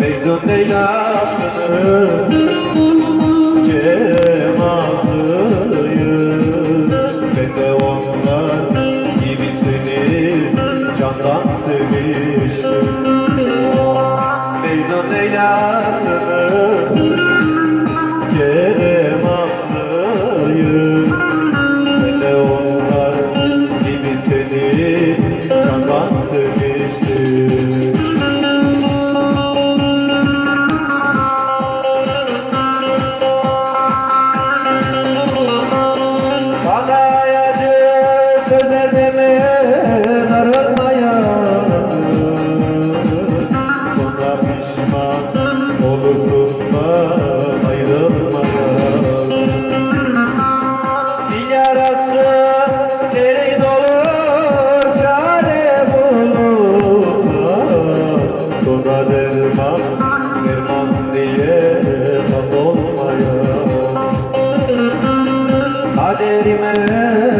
Mecnun Leyla'sı Cema'sı derler demeye darılmaya Sonra pişman olursun ben ayrılmaya Dil yarası derin olur çare bulur Sonra derman derman diye tam olmaya Kaderime